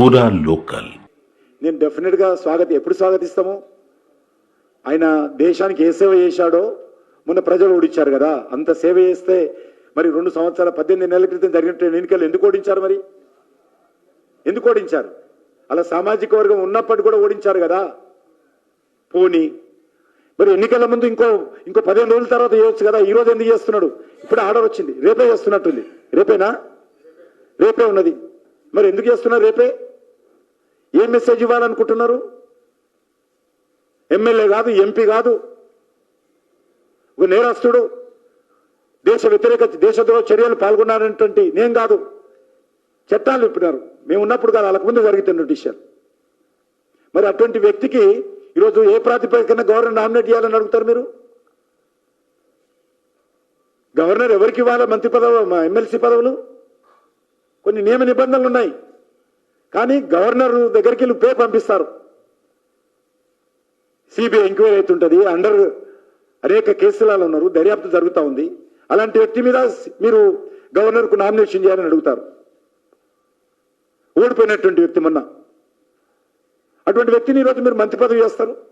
పూరా లోకల్. నేను డెఫినెట్గా స్వాగతం ఎప్పుడు స్వాగతిస్తాము? ఆయన దేశానికి ఏ సేవ చేశాడో మొన్న ప్రజలు ఓడించారు కదా అంత సేవ చేస్తే మరి రెండు సంవత్సరాల పద్దెనిమిది నెలల క్రితం జరిగిన ఎన్నికలు ఎందుకు ఓడించారు మరి? ఎందుకు ఓడించారు? అలా సామాజిక వర్గం ఉన్నప్పటికీ కూడా ఓడించారు కదా. పోనీ. మరి ఎన్నికల ముందు ఇంకో ఇంకో పదిహేను రోజుల తర్వాత చేయొచ్చు కదా ఈ రోజు ఎందుకు చేస్తున్నాడు? ఇప్పుడు ఆర్డర్ వచ్చింది రేపే చేస్తున్నట్టుంది. రేపేనా? రేపే ఉన్నది. మరి ఎందుకు చేస్తున్నారు రేపే? ఏం మెసేజ్ ఇవ్వాలనుకుంటున్నారు? ఎమ్మెల్యే కాదు ఎంపీ కాదు. ఒక నేరస్తుడు దేశ వ్యతిరేక దేశద్రోహ చర్యలు పాల్గొన్నారనేటువంటి నేను కాదు. చట్టాలు ఇప్పినారు మేము ఉన్నప్పుడు కాదు వాళ్ళకు ముందు జరుగుతున్న విషయాలు మరి అటువంటి వ్యక్తికి ఈరోజు ఏ ప్రాతిపదికన గవర్నర్ నామినేట్ చేయాలని అడుగుతారు మీరు? గవర్నర్ ఎవరికి ఇవ్వాలి మంత్రి పదవి ఎమ్మెల్సీ పదవులు? కొన్ని నియమ నిబంధనలు ఉన్నాయి. కానీ గవర్నర్ దగ్గరికి వెళ్ళి పేరు పంపిస్తారు. CBI enquiry అవుతుంటది. అండర్ అనేక కేసులలో ఉన్నారు. దర్యాప్తు జరుగుతూ ఉంది. అలాంటి వ్యక్తి మీద మీరు గవర్నర్కు నామినేషన్ చేయాలని అడుగుతారు. ఓడిపోయినటువంటి వ్యక్తి మొన్న. అటువంటి వ్యక్తిని ఈరోజు మీరు మంత్రి పదవి చేస్తారు.